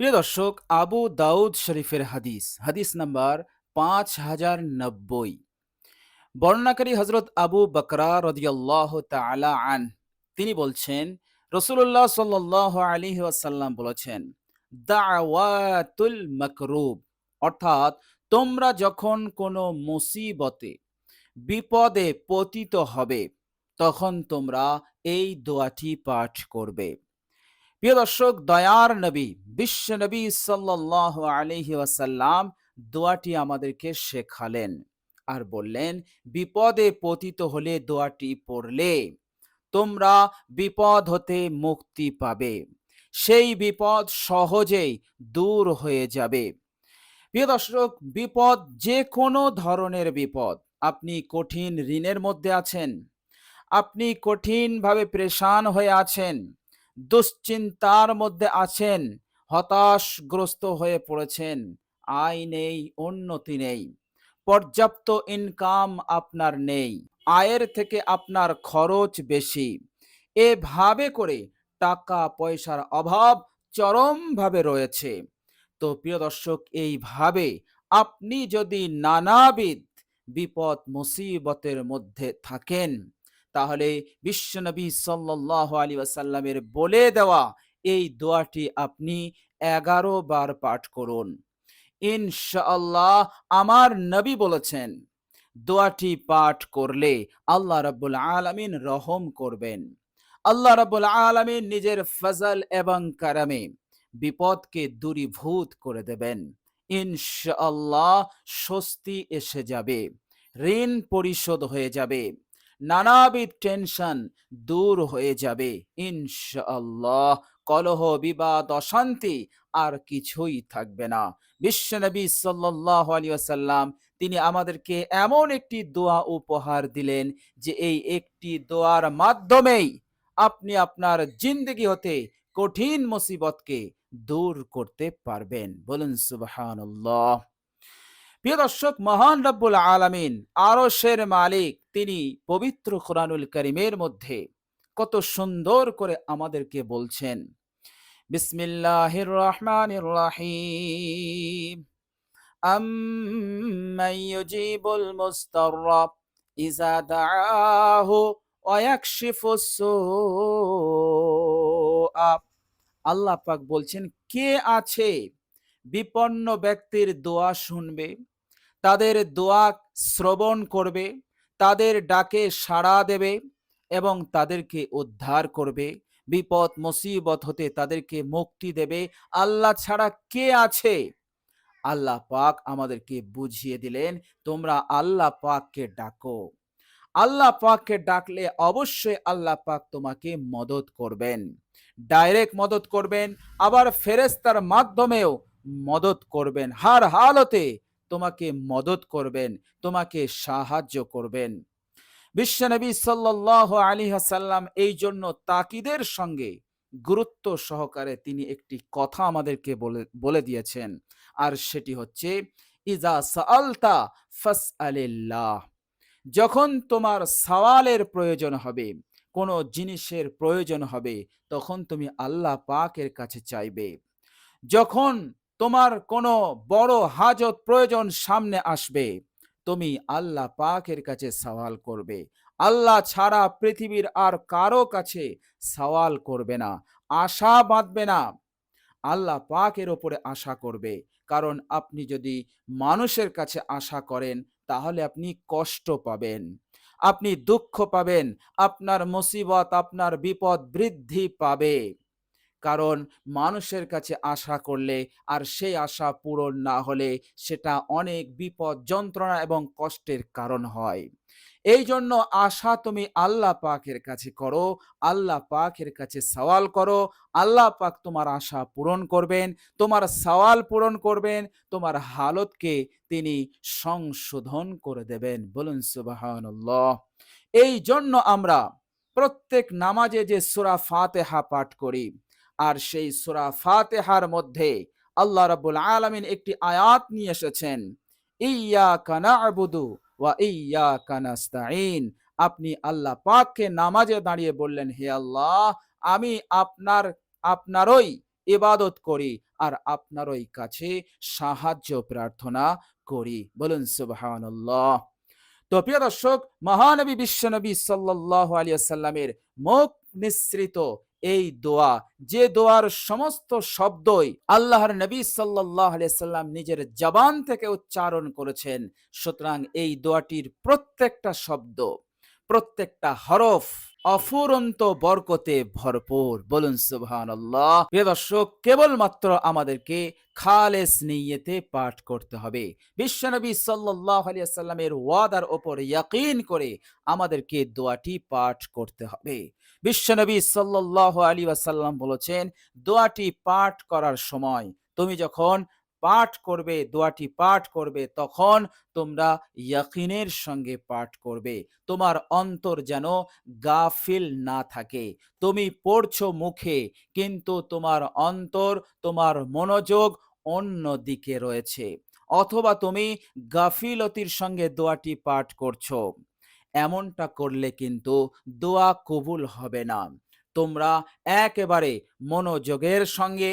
প্রিয় দর্শক, আবু দাউদ শরীফের হাদিস হাদিস নাম্বার পাঁচ হাজার নব্বই। বর্ণনাকারী হজরত আবু বকরা রদিয়াল্লাহ তালা আন, তিনি বলছেন রসুল্লাহ সাল্লাহ আলী আসাল্লাম বলেছেন, দাওয়াতুল মকরুব অর্থাৎ তোমরা যখন কোনো মুসিবতে, বিপদে পতিত হবে, তখন তোমরা এই দোয়াটি পাঠ করবে। প্রিয় দর্শক, দয়ার নবী, বিশ্ব নবী সাল্লাহ আলহি ওয়াসাল্লাম দোয়াটি আমাদেরকে শেখালেন আর বললেন, বিপদে পতিত হলে দোয়াটি পড়লে তোমরা বিপদ হতে মুক্তি পাবে। সেই বিপদ সহজেই দূর হয়ে যাবে। প্রিয় দর্শক, বিপদ যে কোনো ধরনের বিপদ। আপনি কঠিন ঋণের মধ্যে আছেন, আপনি কঠিনভাবে প্রেশান হয়ে আছেন দুশ্চিন্তার মধ্যে আছেন, হতাশগ্রস্ত হয়ে পড়েছেন, আয় নেই, উন্নতি নেই, পর্যাপ্ত ইনকাম আপনার নেই, আয়ের থেকে আপনার খরচ বেশি। এভাবে করে টাকা পয়সার অভাব চরমভাবে রয়েছে। তো প্রিয় দর্শক, এইভাবে আপনি যদি নানাবিধ বিপদ মুসিবতের মধ্যে থাকেন তাহলে বিশ্বনবী সাল্লাহ আলী আসাল্লামের বলে দেওয়া এই দোয়াটি আপনি এগারো বার পাঠ করুন। ইনশাআল্লাহ আমার নবী বলেছেন, দোয়াটি পাঠ করলে আল্লাহ রাব্বুল আলামিন রহম করবেন। আল্লাহ রাব্বুল আলামিন নিজের ফজল এবং কারামে বিপদকে দূরীভূত করে দেবেন। ইনশাআল্লাহ স্বস্তি এসে যাবে, ঋণ পরিশোধ হয়ে যাবে নানাবিধ টেনশন দূর হয়ে যাবে। ইনশাআল্লাহ কলহ, বিবাদ, অশান্তি আর কিছুই থাকবে না। বিশ্বনবী সাল্লাহ আলী আসাল্লাম তিনি আমাদেরকে এমন একটি দোয়া উপহার দিলেন যে এই একটি দোয়ার মাধ্যমেই আপনি আপনার জিন্দগি হতে কঠিন মুসিবতকে দূর করতে পারবেন। বলুন সুবহানাল্লাহ। প্রিয় দর্শক, মহান রব্বুল আলামিন আরশের মালিক তিনি পবিত্র কোরআনুল করিমের মধ্যে কত সুন্দর করে আমাদেরকে বলছেন বিসমিল্লাহির রহমানির রহিম أمن يجيب المضطر إذا دعاه ويكشف السوء আল্লাহ পাক বলছেন কে আছে বিপন্ন ব্যক্তির দোয়া শুনবে তাদের দোয়া শ্রবণ করবে তাদের ডাকে সাড়া দেবে এবং তাদেরকে উদ্ধার করবে। বিপদ, মুসিবত হতে তাদেরকে মুক্তি দেবে। আল্লাহ ছাড়া কে আছে? আল্লাহ পাক আমাদেরকে বুঝিয়ে দিলেন, তোমরা আল্লাহ পাককে ডাকো। আল্লাহ পাককে ডাকলে অবশ্যই আল্লাহ পাক তোমাকে মদত করবেন। ডাইরেক্ট মদত করবেন, আবার ফেরেস্তার মাধ্যমেও মদত করবেন। হার হালতে তোমাকে মদত করবেন, তোমাকে সাহায্য করবেন। বিশ্বনবী সাল্লাহ আলী হাসাল্লাম এই জন্য তাকিদের সঙ্গে গুরুত্ব সহকারে তিনি একটি কথা আমাদেরকে বলে বলে দিয়েছেন। আর সেটি হচ্ছে ইজা সালতা ফাস আলিল্লাহ যখন তোমার সওয়ালের প্রয়োজন হবে, কোনো জিনিসের প্রয়োজন হবে, তখন তুমি আল্লাহ পাকের কাছে চাইবে। যখন তোমার কোনো বড় হাজত প্রয়োজন সামনে আসবে। তুমি আল্লাহ পাকের কাছে সওয়াল করবে। আল্লাহ ছাড়া পৃথিবীর আর কারও কাছে সওয়াল করবে না, আশা বাঁধবে না। আল্লাহ পাকের ওপরে আশা করবে। কারণ আপনি যদি মানুষের কাছে আশা করেন, তাহলে আপনি কষ্ট পাবেন। আপনি দুঃখ পাবেন, আপনার মুসিবত, আপনার বিপদ বৃদ্ধি পাবে। কারণ মানুষের কাছে আশা করলে আর সেই আশা পূরণ না হলে সেটা অনেক বিপদ, যন্ত্রণা এবং কষ্টের কারণ হয়। এই জন্য আশা তুমি আল্লাহ পাকের কাছে করো, আল্লাহ পাকের কাছে সওয়াল করো, আল্লাহ পাক তোমার আশা পূরণ করবেন, তোমার সওয়াল পূরণ করবেন, তোমার হালতকে তিনি সংশোধন করে দেবেন। বলুন সুবাহান্লাহ এই জন্য আমরা প্রত্যেক নামাজে যে সুরা ফাতেহা পাঠ করি আর সেই সুরা ফাতেহার মধ্যে আল্লাহ রাবুল আলমিন একটি আয়াত নিয়ে এসেছেন ইয়া কানা আবুদু ওয়া ইয়া কানাস্তাইন আপনি আল্লাহ পাককে নামাজে দাঁড়িয়ে বললেন, হে আল্লাহ, আমি আপনার, আপনারই ইবাদত করি আর আপনারই কাছে সাহায্য প্রার্থনা করি। বলুন, সুবহানাল্লাহ। তো প্রিয় দর্শক, মহানবী বিশ্বনবী সাল্লাল্লাহু আলাইহি সাল্লামের মুখ নিঃসৃত এই দোয়া। যে দোয়ার সমস্ত শব্দই আল্লাহর নবী সাল্লাম নিজের জবান থেকে উচ্চারণ করেছেন। সুতরাং এই দোয়াটির প্রত্যেকটা শব্দ, প্রত্যেকটা হরফ অফুরন্ত বরকতে ভরপুর। বলুন, সুবহানাল্লাহ। প্রিয় দর্শক, কেবলমাত্র আমাদেরকে খালেস নিয়েতে পাঠ করতে হবে। বিশ্বনবী সাল্লাল্লাহু আলাইহি সাল্লামের ওয়াদার ওপর ইয়াকিন করে আমাদেরকে দোয়াটি পাঠ করতে হবে। বিশ্বনবী সাল্লাল্লাহু আলাইহি ওয়াসাল্লাম বলেছেন, দোয়াটি পাঠ করার সময় তুমি যখন পাঠ করবে, দোয়াটি পাঠ করবে, তখন তোমরা ইয়াকিনের সঙ্গে পাঠ করবে। তোমার অন্তর যেন গাফিল না থাকে। তুমি পড়ছো মুখে, কিন্তু তোমার অন্তর, তোমার মনোযোগ অন্য দিকে রয়েছে। অথবা তুমি গাফিলতির সঙ্গে দোয়াটি পাঠ করছ। এমনটা করলে কিন্তু দোয়া কবুল হবে না। তোমরা একেবারে মনোযোগের সঙ্গে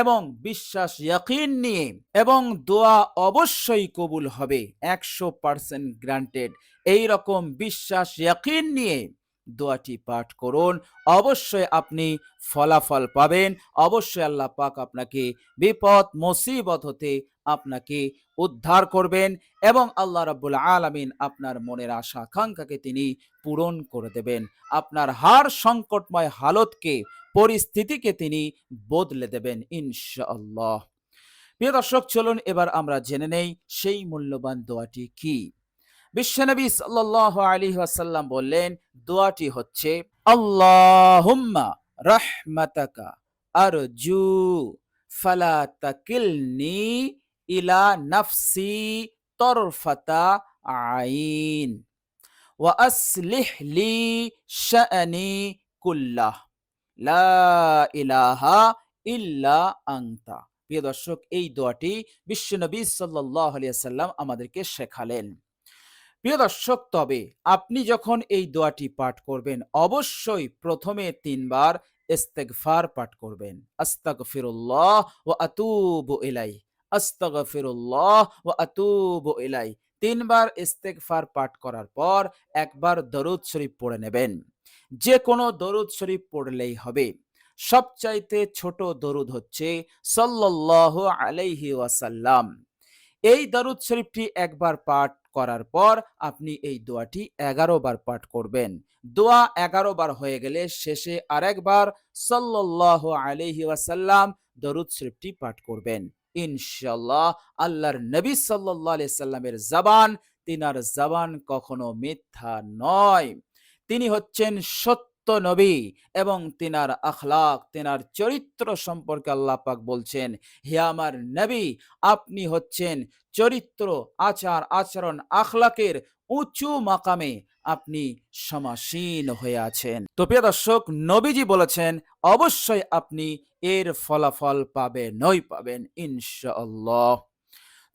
এবং বিশ্বাস, ইয়াকিন নিয়ে এবং দোয়া অবশ্যই কবুল হবে, একশো পার্সেন্ট গ্রান্টেড এই রকম বিশ্বাস, ইয়াকিন নিয়ে দোয়াটি পাঠ করুন। অবশ্যই আপনি ফলাফল পাবেন। অবশ্যই আল্লাহ পাক আপনাকে বিপদ, মুসিবত হতে আপনাকে উদ্ধার করবেন এবং আল্লাহ রাব্বুল আলামিন আপনার মনের আশা, আকাঙ্ক্ষাকে তিনি পূরণ করে দেবেন। আপনার হার সংকটময় হালতকে, পরিস্থিতিকে তিনি বদলে দেবেন ইনশাআল্লাহ। প্রিয় দর্শক, চলুন এবার আমরা জেনে নেই সেই মূল্যবান দোয়াটি কি। বিশ্বনবী সাল্লাল্লাহু আলাইহি ওয়াসাল্লাম বললেন, দোয়াটি হচ্ছে, আল্লাহুম্মা রাহমাতাকা আরজু, ফালা তাকিলনি ইলা নাফসি তরফাতা আইন, ওয়া আসলিহ লি শাআনি কুল্লাহ, লা ইলাহা ইল্লা আংতা প্রিয় দর্শক, এই দোয়াটি বিশ্বনবী সাল্লাল্লাহু আলাইহি সাল্লাম আমাদেরকে শেখালেন। প্রিয় দর্শক, তবে আপনি যখন এই দোয়াটি পাঠ করবেন, অবশ্যই প্রথমে তিনবার ইস্তেগফার পাঠ করবেন। আস্তাগফিরুল্লাহ ওয়া আতুবু ইলাই আস্তাগফিরুল্লাহ ওয়া আতুবু ইলাই তিনবার ইস্তেগফার পাঠ করার পর একবার দরুদ শরীফ পড়ে নেবেন। যে কোনো দরুদ শরীফ পড়লেই হবে। সবচাইতে ছোট দরুদ হচ্ছে সাল্লাল্লাহু আলাইহি ওয়াসাল্লাম। এই দারুদ শরীফটি একবার পাঠ করার পর আপনি এই দোয়াটি এগারো বার পাঠ করবেন। দোয়া এগারো বার হয়ে গেলে শেষে আরেকবার সাল্লাল্লাহু আলাইহি ওয়াসাল্লাম দরুদ শরীফটি পাঠ করবেন। ইনশাল্লাহ আল্লাহর নবী আলাইহি সাল্লামের জবান, তিনার জবান কখনো মিথ্যা নয়। তিনি হচ্ছেন সত্য নবী এবং তিনার আখলাক, তিনার চরিত্র সম্পর্কে আল্লাহ পাক বলছেন, হে আমার নবী, আপনি হচ্ছেন চরিত্র, আচার, আচরণ, আখলাকের উঁচু মাকামে আপনি সমাসীন হয়ে আছেন। তো প্রিয় দর্শক, নবীজি বলেছেন, অবশ্যই আপনি এর ফলাফল পাবেন, নই পাবেন, ইনশাআল্লাহ।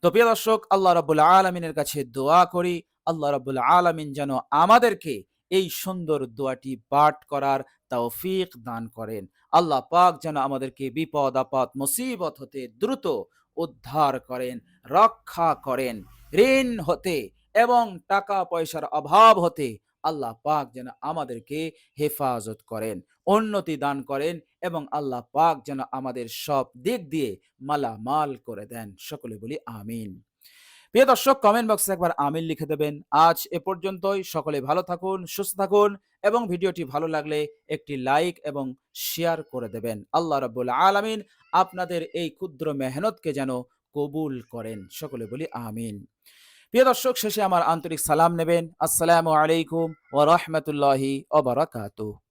তো প্রিয় দর্শক, আল্লাহ রাবুল আলমিনের কাছে দোয়া করি, আল্লাহ রাবুল আলমিন যেন আমাদেরকে এই সুন্দর দোয়াটি পাঠ করার তৌফিক দান করেন। আল্লাহ পাক যেন আমাদেরকে বিপদ, আপদ, মুসিবত হতে দ্রুত উদ্ধার করেন, রক্ষা করেন। ঋণ হতে এবং টাকা পয়সার অভাব হতে আল্লাহ পাক যেন আমাদেরকে হেফাজত করেন, উন্নতি দান করেন এবং আল্লাহ পাক যেন আমাদের সব দিক দিয়ে মালামাল করে দেন। সকলে বলি আমিন। প্রিয় দর্শক কমেন্ট বক্সে একবার আমিন লিখে দেবেন। আজ এ পর্যন্তই। সকলে ভালো থাকুন, সুস্থ থাকুন এবং ভিডিওটি ভালো লাগলে একটি লাইক এবং শেয়ার করে দেবেন। আল্লাহ রাব্বুল আলামিন আপনাদের এই ক্ষুদ্র মেহনতকে যেন কবুল করেন। সকলে বলি আমিন। প্রিয় দর্শক, শেষে আমার আন্তরিক সালাম নেবেন। আসসালামু আলাইকুম ওয়া রাহমাতুল্লাহি ওয়া বারাকাতুহু।